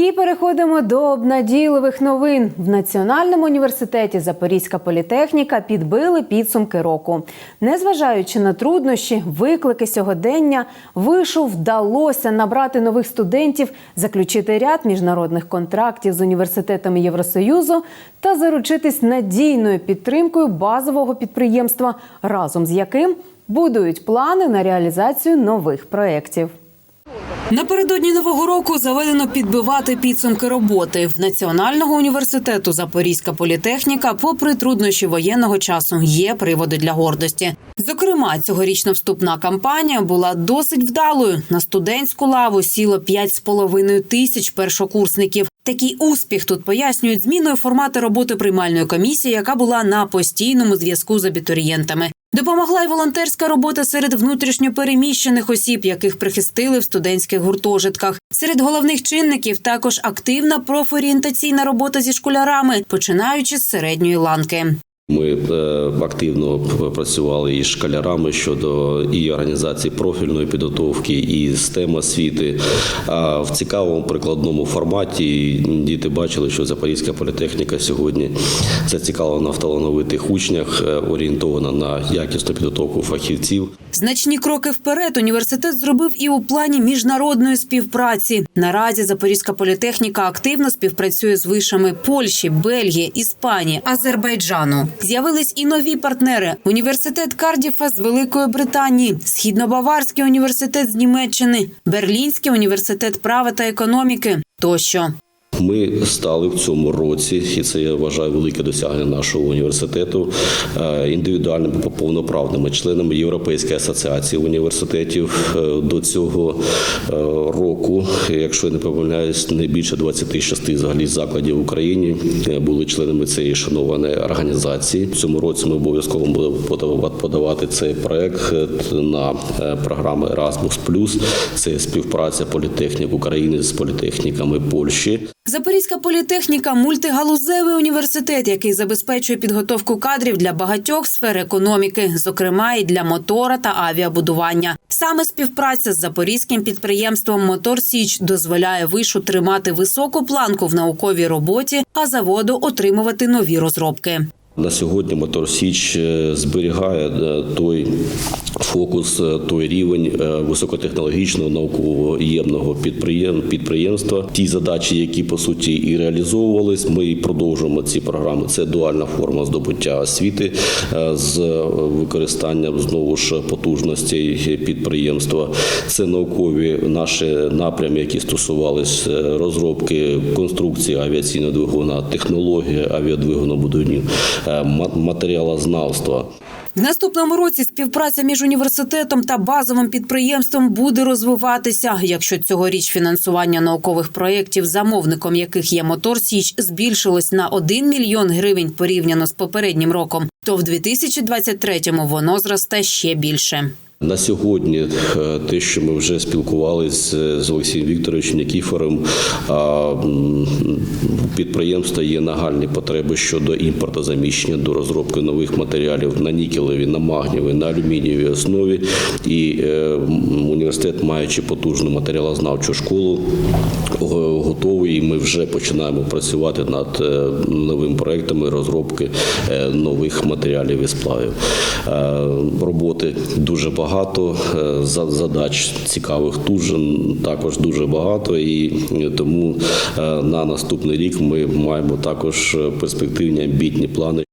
І переходимо до обнадійливих новин. В Національному університеті Запорізька політехніка підбили підсумки року. Незважаючи на труднощі, виклики сьогодення, вишу вдалося набрати нових студентів, заключити ряд міжнародних контрактів з університетами Євросоюзу та заручитись надійною підтримкою базового підприємства, разом з яким будують плани на реалізацію нових проєктів. Напередодні нового року заведено підбивати підсумки роботи в Національного університету Запорізька політехніка. Попри труднощі воєнного часу, є приводи для гордості. Зокрема, цьогорічна вступна кампанія була досить вдалою. На студентську лаву сіло 5,5 тисяч першокурсників. Такий успіх тут пояснюють зміною формату роботи приймальної комісії, яка була на постійному зв'язку з абітурієнтами. Допомогла й волонтерська робота серед внутрішньопереміщених осіб, яких прихистили в студентських гуртожитках. Серед головних чинників також активна профорієнтаційна робота зі школярами, починаючи з середньої ланки. Ми е, активно працювали із школярами щодо і організації профільної підготовки, і системи освіти. А в цікавому прикладному форматі діти бачили, що Запорізька політехніка сьогодні зацікавлена в талановитих учнях, е, орієнтована на якісну підготовку фахівців. Значні кроки вперед університет зробив і у плані міжнародної співпраці. Наразі Запорізька політехніка активно співпрацює з вишами Польщі, Бельгії, Іспанії, Азербайджану. З'явились і нові партнери: університет Кардіфа з Великої Британії, Східно-Баварський університет з Німеччини, Берлінський університет права та економіки тощо. Ми стали в цьому році, і це я вважаю велике досягнення нашого університету е, індивідуальними повноправними членами Європейської асоціації університетів Е, до цього е, року. Якщо я не помиляюсь, не більше 26 взагалі закладів в Україні були членами цієї шанованої організації. В цьому році ми обов'язково будемо подавати- цей проект на програму Erasmus+. Це співпраця політехнік України з політехніками Польщі. Запорізька політехніка мультигалузевий університет, який забезпечує підготовку кадрів для багатьох сфер економіки, зокрема і для мотора та авіабудування. Саме співпраця з запорізьким підприємством Мотор Січ дозволяє вишу тримати високу планку в науковій роботі, а заводу отримувати нові розробки. На сьогодні Мотор Січ е, зберігає е, той фокус, е, той рівень високотехнологічного наукового ємного підприємства. Ті задачі, які по суті і реалізовувались, ми продовжуємо ці програми. Це дуальна форма здобуття освіти з використанням знову ж потужностей підприємства. Це наукові наші напрями, які стосувались розробки конструкції авіаційного двигуна, технології авіадвигунобудівні, ма- матеріалознавства. В наступному році співпраця між університетом та базовим підприємством буде розвиватися. Якщо цьогоріч фінансування наукових проєктів, замовником яких є Мотор Січ, збільшилось на 1 мільйон гривень порівняно з попереднім роком, то в 2023-му воно зросте ще більше. На сьогодні е, те, що ми вже спілкувалися з Олексієм Вікторовичем Нікіфором, у підприємства є нагальні потреби щодо імпортозаміщення до розробки нових матеріалів на нікелевій, на магнієвій, на алюмінієвій основі. І е, університет, маючи потужну матеріалознавчу школу, готовий. І ми вже починаємо працювати над е, новими проектами розробки е, нових матеріалів і сплавів. Е, Роботи дуже багато, е, за- задач цікавих тут також дуже багато, і е, тому е, на наступний рік ми маємо також е, перспективні амбітні плани.